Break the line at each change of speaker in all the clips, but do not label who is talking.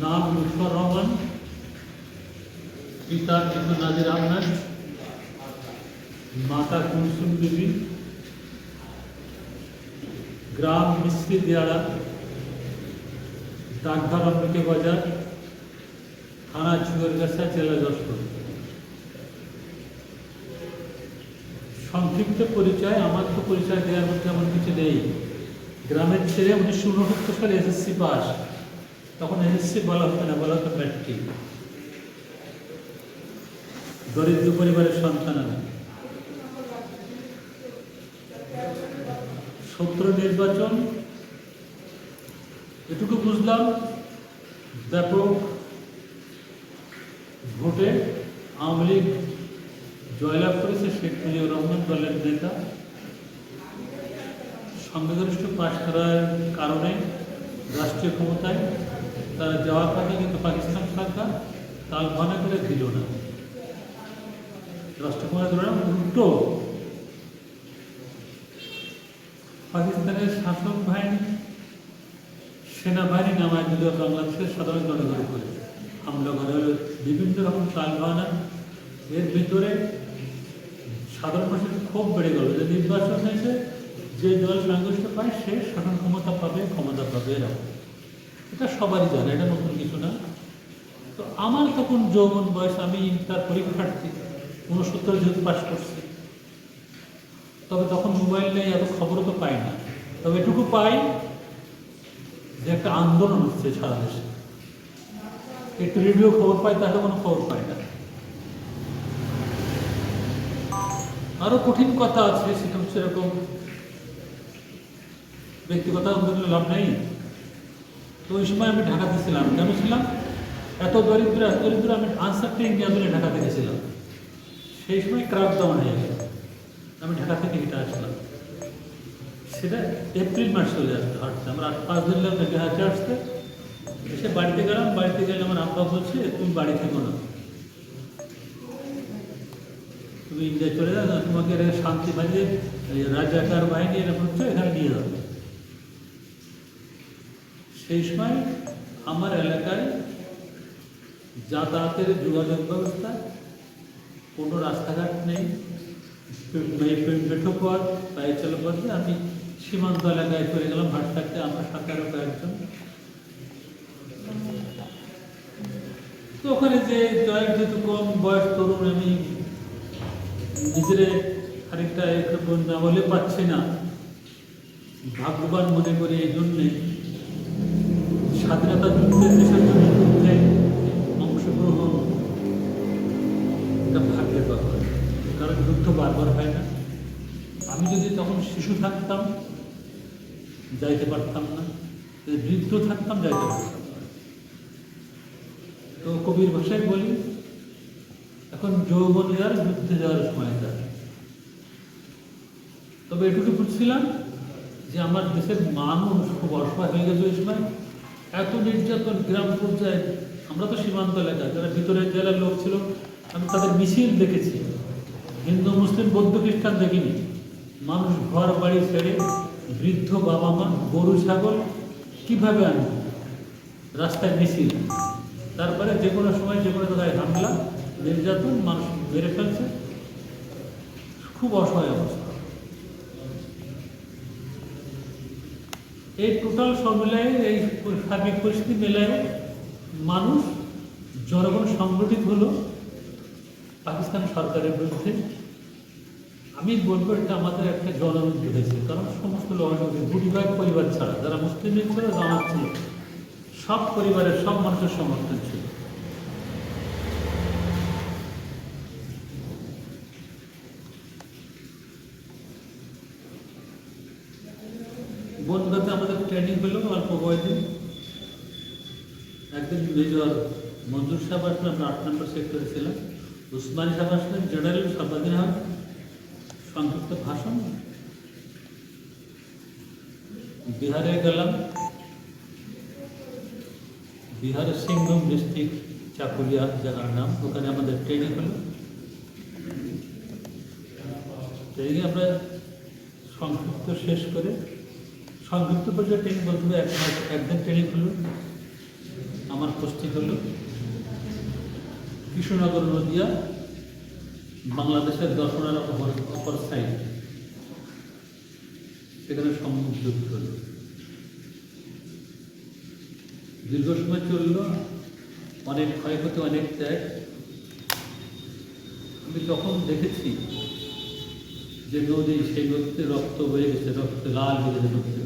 নাম লুৎফর রহমান, পিতা কিন্তু নাজির আহমেদ, মাতা কুলসুম বিবি, গ্রাম মিস্ত্রি দিয়াড়া, ডাকঘর অমৃতি বাজার, থানা চুয়ারগাছা, জেলা যশোর। সংক্ষিপ্ত পরিচয়, আমার তো পরিচয় দেওয়ার মধ্যে এমন কিছু নেই। গ্রামের ছেলে উনিশশো উনসত্তর সালে এসএসসি পাস। তখন এসএসসি বলা হতো না, বলা হতো ম্যাট্রিক দরিদ্র পরিবারের সন্তান আমি সত্র নির্বাচন, এটুকু বুঝলাম, ব্যাপক ভোটে আওয়ামী লীগ জয়লাভ করেছে শেখ মুজিবুর রহমান দলের নেতা। সংখ্যাগরিষ্ঠ পাশ করার কারণে রাষ্ট্রীয় ক্ষমতায় তারা যাওয়ার পথে কিন্তু পাকিস্তান সরকার তাল ভানা করে দিল না। রাষ্ট্র ক্ষমতা উল্টো। পাকিস্তানের শাসক বাহিনী সেনাবাহিনী নামায় দিল, বাংলাদেশের সাধারণ জনগণের উপরে। হামলা করে হলো, বিভিন্ন রকম তাল ভানা এর ভিতরে সাধারণ মানুষের ক্ষোভ বেড়ে গেল যে নির্বাচন হয়েছে, যে দল সংঘর্ষ পায় সে শাসন ক্ষমতা পাবে ক্ষমতা পাবে এরকম এটা সবারই জানে, এটা নতুন কিছু না। তো আমার তখন যৌবন বয়স, আমি তার পরীক্ষার্থী উনসত্তর যেহেতু পাশ করছি, তবে তখন মোবাইল নেই এত খবরও তো পাই না। তবে এটুকু পাই যে একটা আন্দোলন হচ্ছে সারা দেশে। একটু রেডিও খবর পাই, তাহলে কোনো খবর পাই না। আরও কঠিন কথা আছে, সেটা হচ্ছে এরকম ব্যক্তিগত আন্দোলনে লাভ নেই। তো ওই সময় আমি ঢাকাতে ছিলাম। কেন ছিলাম? এত দরিদ্র এত দরিদ্র আমি আনসার ট্রেন আন্দোলনে ঢাকাতে গেছিলাম। সেই সময় ক্রাফ ডাউন হয়ে গেল আমি ঢাকা থেকে হেঁটে আসলাম। সেটা এপ্রিল মাস চলে আসতে হাঁটতে। আমরা আট পাঁচ দিন লাগবে হাঁটতে আসতে। এসে বাড়িতে গেলাম। বাড়িতে গেলে আমার আব্বা বলছে, তুমি বাড়ি থেকো না। তুমি ইন্ডিয়া চলে যাও, তোমাকে শান্তি এই রাজাকার বাহিনী এরকম হচ্ছে, এখানে নিয়ে যাবে সেই সময় আমার এলাকায় যাতায়াতের যোগাযোগ ব্যবস্থা কোনো রাস্তাঘাট নেই মেঠো পথ পায়ে চলে পথে আমি সীমান্ত এলাকায় চলে গেলাম হাট থাকতে আমার সাঁতারও কয়েকজন তো ওখানে যে জয়ের যেহেতু কম বয়স তরুণ আমি নিজেরে একরকম না বলে পাচ্ছি না ভাগ্যবান মনে করি এই জন্যে স্বাধীনতা যুদ্ধের দেশের জন্য যুদ্ধে অংশগ্রহণ এটা ভাগ্যের ব্যাপার। কারণ যুদ্ধ বারবার হয় না। আমি যদি তখন শিশু থাকতাম, যাইতে পারতাম না। বৃদ্ধ থাকতাম, যাইতে পারতাম না। তো কবির ভাষায় বলি, এখন যৌবন যার যুদ্ধে যাওয়ার সময় তার তবে এটুকু বুঝছিলাম যে আমার দেশের মানুষ খুব অসহায় হয়ে গেছে ওই সময়। এত নির্যাতন গ্রাম পর্যায়ে, আমরা তো সীমান্ত এলাকা, যারা ভিতরের জেলার লোক ছিল, আমি তাদের মিছিল দেখেছি। হিন্দু, মুসলিম, বৌদ্ধ, খ্রিস্টান দেখিনি। মানুষ ঘর, বাড়ি ছেড়ে বৃদ্ধ বাবা মা, গরু, ছাগল, কীভাবে আনবে? রাস্তায় মিছিল। তারপরে যে কোনো সময়, যে কোনো জায়গায় হামলা, নির্যাতন মানুষ মেরে ফেলছে। খুব অসহায় অবস্থা। এই টোটাল সব মিলাই এই সার্বিক পরিস্থিতি মেলায় মানুষ, জনগণ সংগঠিত হলো পাকিস্তান সরকারের বিরুদ্ধে। আমি বলব এটা আমাদের একটা জনগণ হয়েছে কারণ সমস্ত লোক গুটিবাগ পরিবার ছাড়া, যারা মুসলিম লীগ ছিল জামাত ছিল, সব পরিবারের, সব মানুষের সমর্থন ছিল বনগাঁতে আমাদের ট্রেনিং হলো অল্প বয়সে একদিন মেজর মঞ্জুর সাহেব আসলেন, আমরা আট নম্বর সেক্টরে ছিলাম। উসমানী সাহেব আসলেন জেনারেল সর্বাদিন হক সংক্ষিপ্ত ভাষণ। বিহারে গেলাম। বিহারের সিংভূম ডিস্ট্রিক্ট চাকুলিয়া জায়গার নাম, ওখানে আমাদের ট্রেনিং হলো। ট্রেনিংয়ে আমরা সংক্ষিপ্ত শেষ করে সংক্ষিপ্ত পর্যায়ে ট্রেনিং বলতে হবে একদিন ট্রেনিং হলো আমার পোস্টিং হলো কৃষ্ণনগর নদিয়া, বাংলাদেশের দর্শনের অপর অপর সাইড সেখানে যুদ্ধ হলো দীর্ঘ সময় চলল, অনেক ক্ষয়ক্ষতি, অনেক ত্যাগ। আমি তখন দেখেছি যে নদী সেই নদীতে রক্ত বয়ে গেছে, রক্ত লাল হয়ে গেছে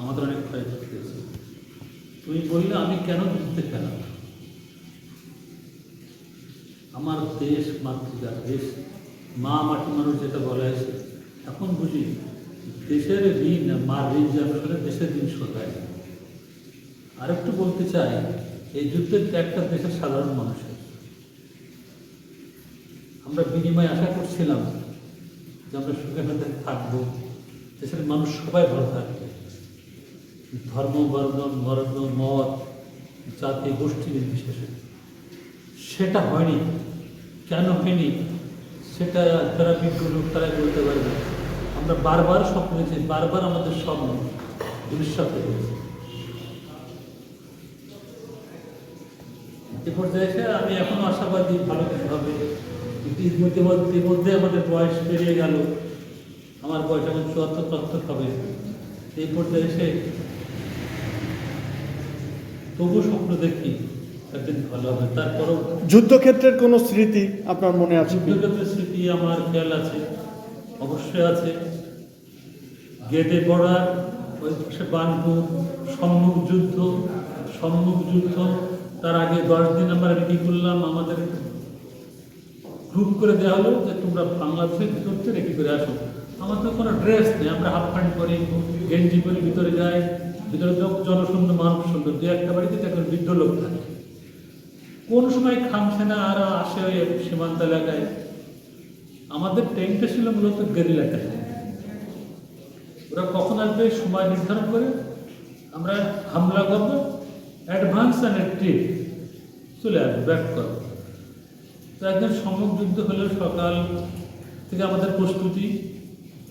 আমাদের অনেক ক্ষয়ক্ষতি হয়েছে। তুমি বললে, আমি কেন যুদ্ধে গেলাম আমার দেশ মাতৃকা, দেশ মা মাটি মানুষ যেটা বলা হয়েছে। এখন বুঝি দেশের ঋণ মার ঋণ যে আমরা দেশের ঋণ শোধায় আরেকটু বলতে চাই, এই যুদ্ধের ত্যাগটা দেশের সাধারণ মানুষের আমরা বিনিময়ে আশা করছিলাম যে আমরা সুখে শান্তিতে থাকব, দেশের মানুষ সবাই ভালো থাকবে। ধর্ম বর্ণ বর্ণ মত, জাতি, গোষ্ঠী নির্বিশেষে। সেটা হয়নি। কেন হয়নি? সেটা যারা বিজ্ঞ লোক তারাই বলতে পারবে। আমরা বারবার স্বপ্ন দেখেছি বারবার আমাদের স্বপ্ন ভবিষ্যৎ হয়েছে। এ পর্যায়ে এসে আমি এখনও আশাবাদী, ভালো কিছু হবে। ইতিমধ্যে ইতিমধ্যে আমাদের বয়স পেরিয়ে গেল। আমার বয়স এখন চুয়াত্তর পঁচাত্তর হবে। এই পর্যায়ে এসে তবু স্বপ্ন দেখি একদিন ভালো হবে। তারপরও
যুদ্ধক্ষেত্রের কোনো স্মৃতি আপনার মনে আছে
যুদ্ধক্ষেত্রের স্মৃতি আমার খেয়াল আছে অবশ্যই আছে। গেদে পড়ার ওই পাশে বানপুর সম্মুখ যুদ্ধ সম্মুখ যুদ্ধ তার আগে দশ দিন আমরা রেডি করলাম আমাদের গ্রুপ করে দেওয়া হলো যে তোমরা বাংলাদেশের ভিতর থেকে রেডি করে আসো। আমাদের কোনো ড্রেস নেই আমরা হাফ প্যান্ট পরি গেঞ্জি পরি ভিতরে যাই। ভিতরে জনশূন্য মানুষ সুন্দর দু একটা বাড়িতে দেখবেন বৃদ্ধ লোক থাকে। কোন সময় খামছে না আর আসে ওই সীমান্ত এলাকায়? আমাদের ট্রেনটা ছিল মূলত গেরিলা ওরা কখন আসবে সময় নির্ধারণ করে আমরা হামলা করব অ্যাডভান্স অ্যান্ড ট্রিপ চলে আসব ব্যাক করব। তো সম্মুখ যুদ্ধ হলো সকাল থেকে আমাদের প্রস্তুতি।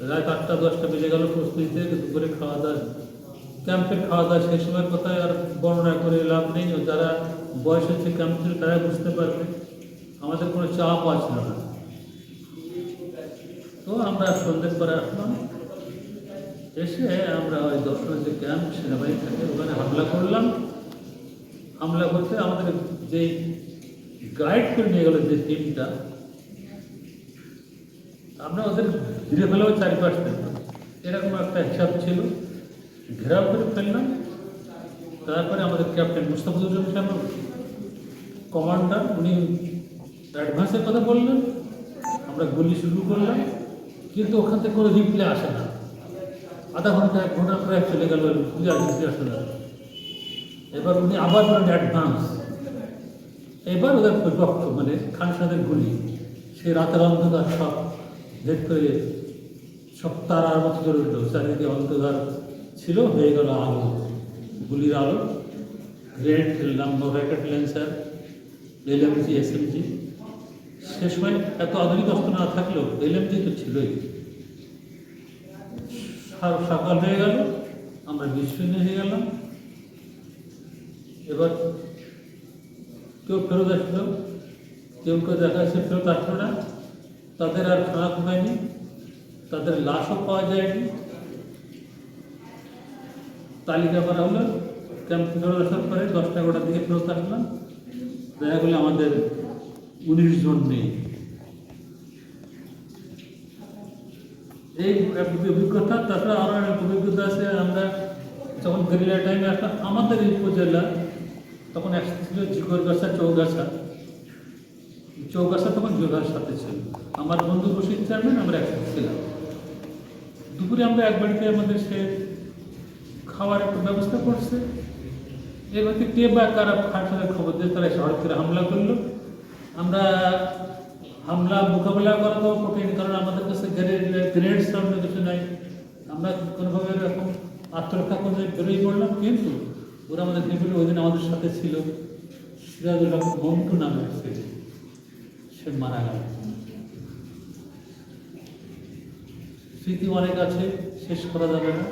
রাত আটটা, দশটা বেজে গেল প্রস্তুতিতে, দুপুরে খাওয়া দাওয়া। ক্যাম্পের খাওয়া দাওয়া সেই সময় কোথায় আর বর্ণনা করে লাভ নেই। যারা বয়স হচ্ছে ক্যাম্প ছিল তারা বুঝতে পারবে, আমাদের কোনো চাপ আছে না। তো আমরা সন্ধ্যের পরে আসলাম। এসে আমরা ওই দর্শনের যে ক্যাম্প, সেনাবাহিনী থাকে ওখানে হামলা করলাম। হামলা করতে আমাদের যে গাইড করে নিয়ে গেল যে টিমটা আমরা ওদের ঘিরে ফেলেও চারিপাশ এরকম একটা হিসাব ছিল। ঘেরাও করে ফেললাম। তারপরে আমাদের ক্যাপ্টেন মুস্তাফুজুর সাহেব কমান্ডার, উনি অ্যাডভান্সের কথা বললেন। আমরা গুলি শুরু করলাম। কিন্তু ওখান থেকে কোনো রিপ্লাই আসে না। আধা ঘণ্টা, এক ঘণ্টা প্রায় চলে গেল বুঝে আসে আসে না এবার উনি আবার বলেন অ্যাডভান্স। এবার ওদের পক্ষ মানে খান সাহেবের গুলি। সে রাতের অন্ধকার সব করে সব তারার মতো উঠল। চারিদিকে অন্ধকার। ছিল, হয়ে গেল আলো। গুলির আলো। গ্রেড খেললাম র্যাকেট লেন্সার এলএমজি এসএমজি সে সময় এত আধুনিক অস্ত্র না থাকলেও এলএমজি তো ছিলই। সকাল হয়ে গেল, আমরা বিচ্ছিন্ন হয়ে গেলাম। এবার কেউ ফেরত আসলো, কেউ কেউ দেখা যাচ্ছে ফেরত আসলো না। তাদের আর খারাপ হয়নি, তাদের লাশও পাওয়া যায়নি। তালিকা করা হলো। ক্যাম্প আসার পরে দশটা এগারোটার দিকে ফেরত আসলাম। দেখা গেলো আমাদের উনিশ জন নেই এই অভিজ্ঞতা, তাছাড়া আরও এক অভিজ্ঞতা আছে। আমরা যখন গেরিলা টাইমে আসলাম আমাদের এই উপজেলা তখন একসাথে ছিল জিগরগাছা চৌগাছা। চৌগাছা তখন যোগার সাথে ছিল। আমার বন্ধু বসির চেয়ারম্যান, আমরা একসাথে ছিলাম। দুপুরে আমরা এক বাড়িতে আমাদের সে খাওয়ার একটা ব্যবস্থা করছে। এবার কে বা কারা ফাঁসাদের খবর দিয়ে তারা হঠাৎ হামলা করল। আমরা হামলা মোকাবেলা করা তো কঠিন, কারণ আমাদের কাছে গ্রেড সামনে কিছু নাই। আমরা কোনোভাবে এরকম আত্মরক্ষা করে বেরোই পড়লাম, কিন্তু ওরা আমাদের নেপিল ওই দিন আমাদের সাথে ছিল। সিরাজুল হক মন্টু নামে এক সে মারা গেল। স্মৃতি অনেক আছে, শেষ করা যাবে না।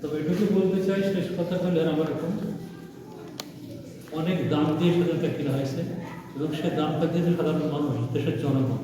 তবে এটুকু বলতে চাই, শেষ কথা হলে আমার এখন অনেক দাম দিয়ে স্বাধীনতা কেনা হয়েছে এবং সে দামটা দিয়ে সাধারণ মানুষ, দেশের জনগণ।